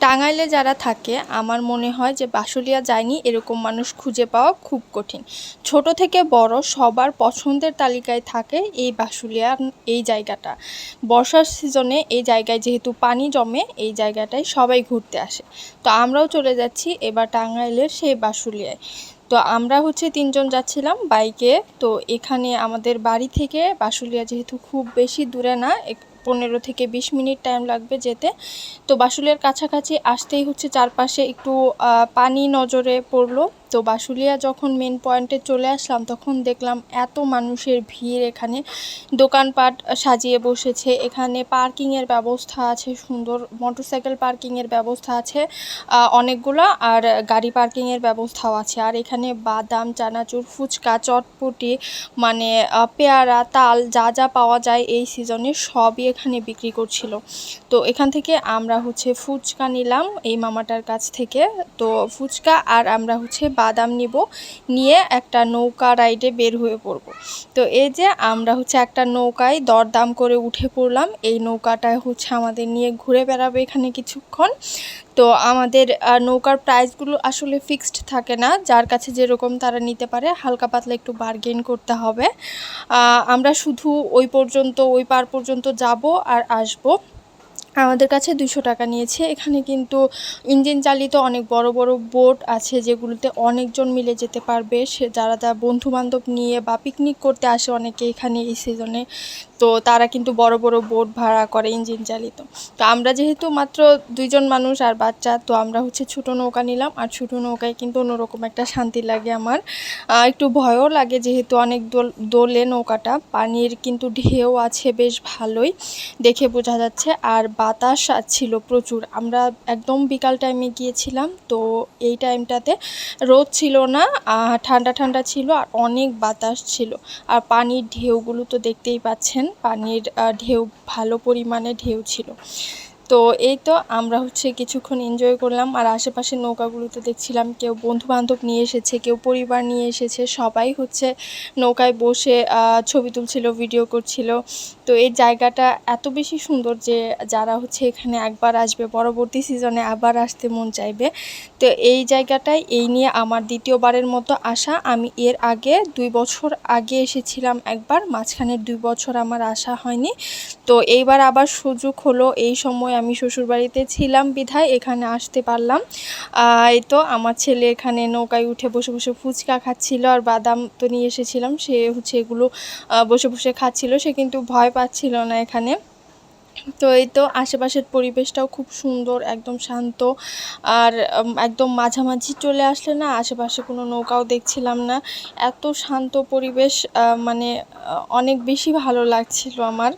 টাঙ্গাইলে যারা থাকে, আমার মনে হয় যে বাসুলিয়া যায়নি, এরকম মানুষ খুঁজে পাওয়া খুব কঠিন। ছোট থেকে বড় সবার পছন্দের তালিকায় থাকে এই বাসুলিয়া, এই জায়গাটা। বর্ষার সিজনে এই জায়গায় যেহেতু পানি জমে, এই জায়গাটায় সবাই ঘুরতে আসে। তো আমরাও চলে যাচ্ছি এবার টাঙ্গাইলের সেই বাসুলিয়ায়। তো আমরা হচ্ছে তিনজন যাচ্ছিলাম বাইকে। তো এখানে আমাদের বাড়ি থেকে বাসুলিয়া যেহেতু খুব বেশি দূরে না পনেরো থেকে বিশ মিনিট টাইম লাগবে যেতে। তো বাসুলের কাছাকাছি আসতেই হচ্ছে চারপাশে একটু পানি নজরে পড়ল। তো বাসুলিয়া যখন মেন পয়েন্টে চলে আসলাম, তখন দেখলাম এত মানুষের ভিড় এখানে। দোকানপাট সাজিয়ে বসেছে, এখানে পার্কিংয়ের ব্যবস্থা আছে, সুন্দর মোটরসাইকেল পার্কিংয়ের ব্যবস্থা আছে অনেকগুলো, আর গাড়ি পার্কিংয়ের ব্যবস্থাও আছে। আর এখানে বাদাম, চানাচুর, ফুচকা, চটপটি মানে পেয়ারা, তাল, যা যা পাওয়া যায় এই সিজনে সবই এখানে বিক্রি করছিল। তো এখান থেকে আমরা হচ্ছে ফুচকা নিলাম এই মামাটার কাছ থেকে। তো ফুচকা আর আমরা হচ্ছে বাদাম নিব, নিয়ে একটা নৌকা রাইডে বের হয়ে পড়ব। তো এই যে আমরা হচ্ছে একটা নৌকায় দরদাম করে উঠে পড়লাম, এই নৌকাটায় হচ্ছে আমাদের নিয়ে ঘুরে বেড়াবে এখানে কিছুক্ষণ। তো আমাদের নৌকার প্রাইসগুলো আসলে ফিক্সড থাকে না, যার কাছে যেরকম তারা নিতে পারে, হালকা পাতলা একটু বার্গেন করতে হবে। আমরা শুধু ওই পর্যন্ত, ওই পার পর্যন্ত যাব আর আসব। আমাদের কাছে দুশো টাকা নিয়েছে। এখানে কিন্তু ইঞ্জিন চালিত অনেক বড় বড় বোট আছে যেগুলোতে অনেকজন মিলে যেতে পারবে। সে যারা যারা বন্ধু বান্ধব নিয়ে বা পিকনিক করতে আসে অনেকে এখানে এই সিজনে তো তারা কিন্তু বড় বড় বোট ভাড়া করে ইঞ্জিন চালিত। তো আমরা যেহেতু মাত্র দুইজন মানুষ আর বাচ্চা, তো আমরা হচ্ছে ছোটো নৌকা নিলাম। আর ছোটো নৌকায় কিন্তু অন্যরকম একটা শান্তি লাগে আমার। একটু ভয়ও লাগে যেহেতু অনেক দোল, দোলে নৌকাটা। পানির কিন্তু ঢেউ আছে বেশ ভালোই। দেখে বোঝা যাচ্ছে। আর বাতাস ছিল প্রচুর। আমরা একদম বিকাল টাইমে গিয়েছিলাম, তো এই টাইমটাতে রোদ ছিল না ঠান্ডা ঠান্ডা ছিল আর অনেক বাতাস ছিল। আর পানির ঢেউগুলো তো দেখতেই পাচ্ছেন, পানির ঢেউ ভালো পরিমাণে ঢেউ ছিল। তো এই তো আমরা হচ্ছে কিছুক্ষণ এনজয় করলাম আর আশেপাশের নৌকাগুলোতে দেখছিলাম, কেউ বন্ধু বান্ধব নিয়ে এসেছে, কেউ পরিবার নিয়ে এসেছে, সবাই হচ্ছে নৌকায় বসে ছবি তুলছিল ভিডিও করছিল। তো এই জায়গাটা এত বেশি সুন্দর যে যারা হচ্ছে এখানে একবার আসবে, পরবর্তী সিজনে আবার আসতে মন চাইবে। তো এই জায়গাটায় এই নিয়ে আমার দ্বিতীয়বারের মতো আসা। আমি এর আগে দুই বছর আগে এসেছিলাম একবার মাঝখানে দুই বছর আমার আসা হয়নি। তো এইবার আবার সুযোগ হলো, এই সময় আমি শ্বশুরবাড়িতে ছিলাম বিধায়, এখানে আসতে পারলাম। এই তো আমার ছেলে এখানে নৌকায় উঠে বসে বসে ফুচকা খাচ্ছিল আর বাদাম তো নিয়ে এসেছিলাম। সে হচ্ছে এগুলো বসে বসে খাচ্ছিল, সে কিন্তু ভয় পাচ্ছিল না এখানে। তো এই তো আশেপাশের পরিবেশটাও খুব সুন্দর, একদম শান্ত। আর একদম মাঝামাঝি চলে আসলে না, আশেপাশে কোনো নৌকাও দেখছিলাম না। এত শান্ত পরিবেশ মানে অনেক বেশি ভালো লাগছিল আমার।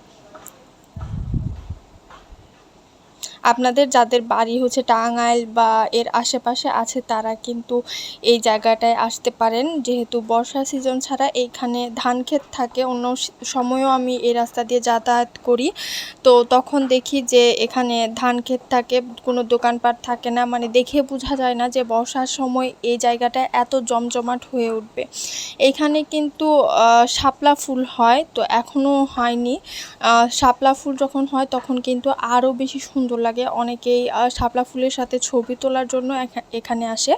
আপনাদের যাদের বাড়ি হচ্ছে টাঙ্গাইল বা এর আশেপাশে আছে, তারা কিন্তু এই জায়গাটায় আসতে পারেন। যেহেতু বর্ষা সিজন ছাড়া এইখানে ধান ক্ষেত থাকে, অন্য সময়ও আমি এই রাস্তা দিয়ে যাতায়াত করি। তো তখন দেখি যে এখানে ধান ক্ষেত থাকে, কোনো দোকানপাট থাকে না। মানে দেখে বোঝা যায় না যে বর্ষার সময় এই জায়গাটা এত জমজমাট হয়ে উঠবে। এইখানে কিন্তু শাপলা ফুল হয়, তো এখনও হয়নি। শাপলা ফুল যখন হয়, তখন কিন্তু আরও বেশি সুন্দর লাগে। অনেকেই আহ, শাপলা ফুলের সাথে ছবি তোলার জন্য এখা- এখানে আসে।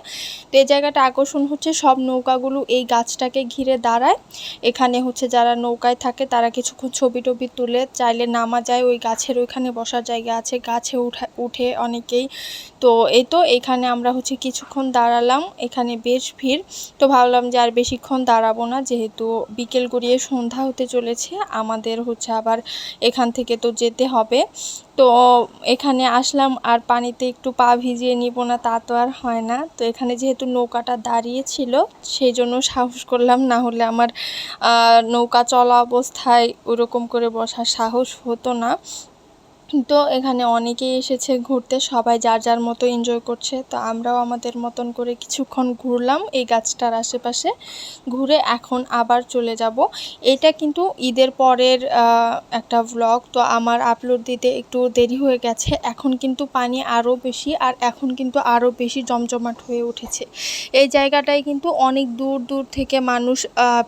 তো এই জায়গাটা আকর্ষণ হচ্ছে সব নৌকাগুলো এই গাছটাকে ঘিরে দাঁড়ায়। এখানে হচ্ছে যারা নৌকায় থাকে তারা কিছুক্ষণ ছবি টবি তুলে চাইলে নামা যায় ওই গাছের ওইখানে বসার জায়গা আছে গাছে উঠা উঠে অনেকেই। তো এই তো এখানে আমরা হচ্ছে কিছুক্ষণ দাঁড়ালাম এখানে বেশ ভিড়। তো ভাবলাম যে আর বেশিক্ষণ দাঁড়াবো না যেহেতু বিকেল গড়িয়ে সন্ধ্যা হতে চলেছে আমাদের হচ্ছে আবার এখান থেকে তো যেতে হবে। তো এখানে আসলাম আর পানিতে একটু পা ভিজিয়ে নিব না, তা তো আর হয় না। তো এখানে যেহেতু নৌকাটা দাঁড়িয়ে ছিল সেই জন্য সাহস করলাম, না হলে আমার নৌকা চলা অবস্থায় ওরকম করে বসার সাহস হতো না। তো এখানে অনেকেই এসেছে ঘুরতে, সবাই যার যার মতো এনজয় করছে। তো আমরাও আমাদের মতন করে কিছুক্ষণ ঘুরলাম এই গাছটার আশেপাশে। ঘুরে এখন আবার চলে যাব। এটা কিন্তু ঈদের পরের একটা ব্লগ তো আমার আপলোড দিতে একটু দেরি হয়ে গেছে। এখন কিন্তু পানি আরও বেশি আর এখন কিন্তু আরও বেশি জমজমাট হয়ে উঠেছে। এই জায়গাটায় কিন্তু অনেক দূর দূর থেকে মানুষ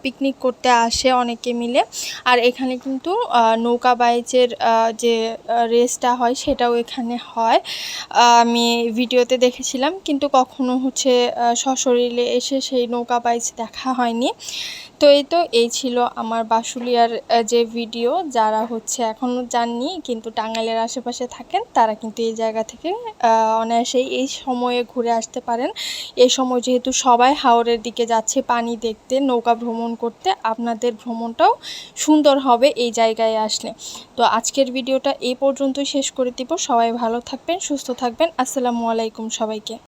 পিকনিক করতে আসে অনেকে মিলে। আর এখানে কিন্তু নৌকা বাইচের যে রেসটা হয় সেটাও এখানে হয়। আমি ভিডিওতে দেখেছিলাম, কিন্তু কখনো হচ্ছে সশরীরে এসে সেই নৌকা বাইচ দেখা হয়নি। তো এই তো, এই ছিল আমার বাসুলিয়ার যে ভিডিও, যারা হচ্ছে এখনও যাননি, কিন্তু টাঙ্গাইলের আশেপাশে থাকেন, তারা কিন্তু এই জায়গা থেকে অনায়াসেই এই সময়ে ঘুরে আসতে পারেন। এই সময় যেহেতু সবাই হাওরের দিকে যাচ্ছে পানি দেখতে, নৌকা ভ্রমণ করতে, আপনাদের ভ্রমণটাও সুন্দর হবে এই জায়গায় আসলে। তো আজকের ভিডিওটা এই পর্যন্তই শেষ করে দিব। সবাই ভালো থাকবেন সুস্থ থাকবেন। আসসালামু আলাইকুম সবাইকে।